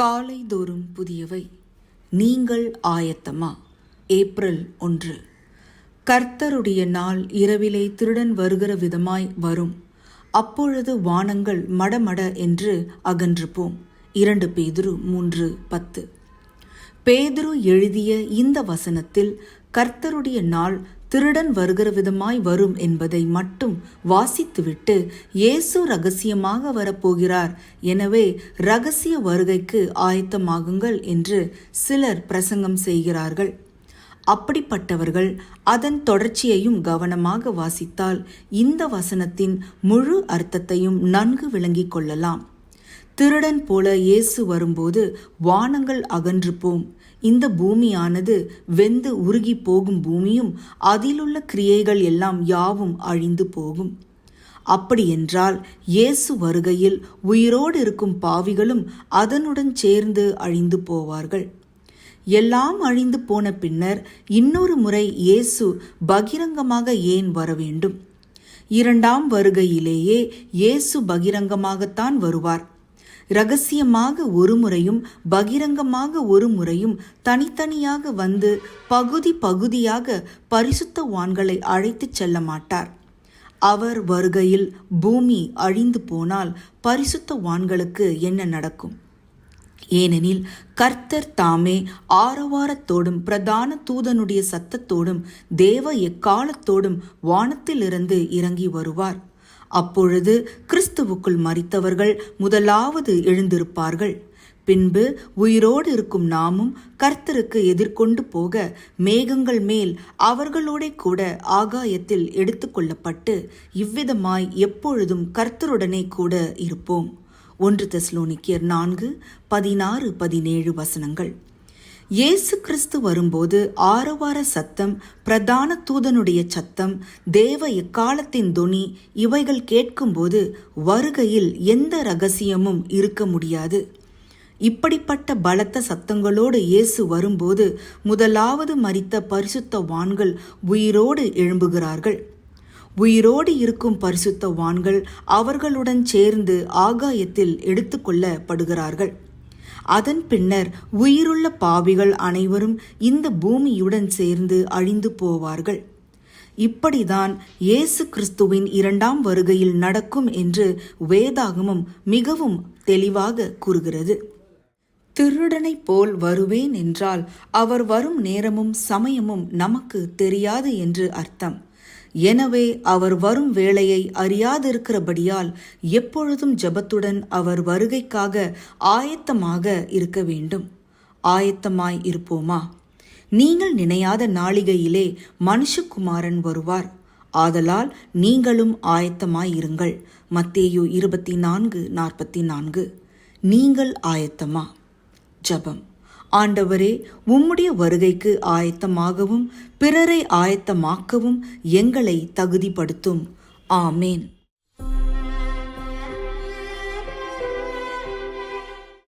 காலைதோறும் புதியவை. நீங்கள் ஆயத்தமா? ஏப்ரல் ஒன்று. கர்த்தருடைய நாள் இரவிலே திருடன் வருகிற விதமாய் வரும். அப்பொழுது வானங்கள் மடமட என்று அகன்று போம் இரண்டு பேதுரு மூன்று பத்து. பேதுரு எழுதிய இந்த வசனத்தில் கர்த்தருடைய நாள் திருடன் வருகிற விதமாய் வரும் என்பதை மட்டும் வாசித்துவிட்டு இயேசு ரகசியமாக வரப்போகிறார். எனவே ரகசிய வருகைக்கு ஆயத்தமாகுங்கள் என்று சிலர் பிரசங்கம் செய்கிறார்கள். அப்படிப்பட்டவர்கள் அதன் தொடர்ச்சியையும் கவனமாக வாசித்தால் இந்த வசனத்தின் முழு அர்த்தத்தையும் நன்கு விளங்கிக் கொள்ளலாம். திருடன் போல இயேசு வரும்போது வானங்கள் அகன்று போம் இந்த பூமியானது வெந்து உருகி போகும் பூமியும் அதிலுள்ள கிரியைகள் எல்லாம் யாவும் அழிந்து போகும். அப்படியென்றால் இயேசு வருகையில் உயிரோடு இருக்கும் பாவிகளும் அதனுடன் சேர்ந்து அழிந்து போவார்கள். எல்லாம் அழிந்து போன பின்னர் இன்னொரு முறை இயேசு பகிரங்கமாக ஏன் வர வேண்டும்? இரண்டாம் வருகையிலேயே இயேசு பகிரங்கமாகத்தான் வருவார். ரகசியமாக ஒரு முறையும் பகிரங்கமாக ஒரு முறையும் தனித்தனியாக வந்து பகுதி பகுதியாக பரிசுத்த வான்களை அழைத்துச் செல்ல மாட்டார். அவர் வருகையில் பூமி அழிந்து போனால் பரிசுத்த வான்களுக்கு என்ன நடக்கும்? ஏனெனில் கர்த்தர் தாமே ஆரவாரத்தோடும் பிரதான தூதனுடைய சத்தத்தோடும் தேவ எக்காலத்தோடும் வானத்திலிருந்து இறங்கி வருவார். அப்பொழுது கிறிஸ்துவுக்குள் மறித்தவர்கள் முதலாவது எழுந்திருப்பார்கள். பின்பு உயிரோடு இருக்கும் நாமும் கர்த்தருக்கு எதிர்கொண்டு போக மேகங்கள் மேல் அவர்களோட கூட ஆகாயத்தில் எடுத்துக்கொள்ளப்பட்டு இவ்விதமாய் எப்பொழுதும் கர்த்தருடனே கூட இருப்போம். ஒன்று தெஸ்லோனிக்கியர் நான்கு பதினாறு பதினேழு வசனங்கள். இயேசு கிறிஸ்து வரும்போது ஆரவார சத்தம் பிரதான தூதனுடைய சத்தம் தேவ எக்காலத்தின் தொனி இவைகள் கேட்கும்போது வருகையில் எந்த ரகசியமும் இருக்க முடியாது. இப்படிப்பட்ட பலத்த சத்தங்களோடு இயேசு வரும்போது முதலாவது மறித்த பரிசுத்த வான்கள் உயிரோடு எழும்புகிறார்கள். உயிரோடு இருக்கும் பரிசுத்த வான்கள் அவர்களுடன் சேர்ந்து ஆகாயத்தில் எடுத்துக்கொள்ளப்படுகிறார்கள். அதன் பின்னர் உயிருள்ள பாவிகள் அனைவரும் இந்த பூமியுடன் சேர்ந்து அழிந்து போவார்கள். இப்படிதான் இயேசு கிறிஸ்துவின் இரண்டாம் வருகையில் நடக்கும் என்று வேதாகமம் மிகவும் தெளிவாக கூறுகிறது. திருடனைப் போல் வருவேன் என்றால் அவர் வரும் நேரமும் சமயமும் நமக்கு தெரியாது என்று அர்த்தம். எனவே அவர் வரும் வேளையை அறியாதிருக்கிறபடியால் எப்பொழுதும் ஜபத்துடன் அவர் வருகைக்காக ஆயத்தமாக இருக்க வேண்டும். ஆயத்தமாய் இருப்போமா? நீங்கள் நினையாத நாளிகையிலே மனுஷகுமாரன் வருவார். ஆதலால் நீங்களும் ஆயத்தமாயிருங்கள் மத்தேயு இருபத்தி நான்கு நாற்பத்தி நான்கு. நீங்கள் ஆயத்தமா? ஜபம். ஆண்டவரே உம்முடைய வருகைக்கு ஆயத்தமாகவும் பிறரை ஆயத்தமாக்கவும் எங்களை தகுதிப்படுத்தும். ஆமேன்.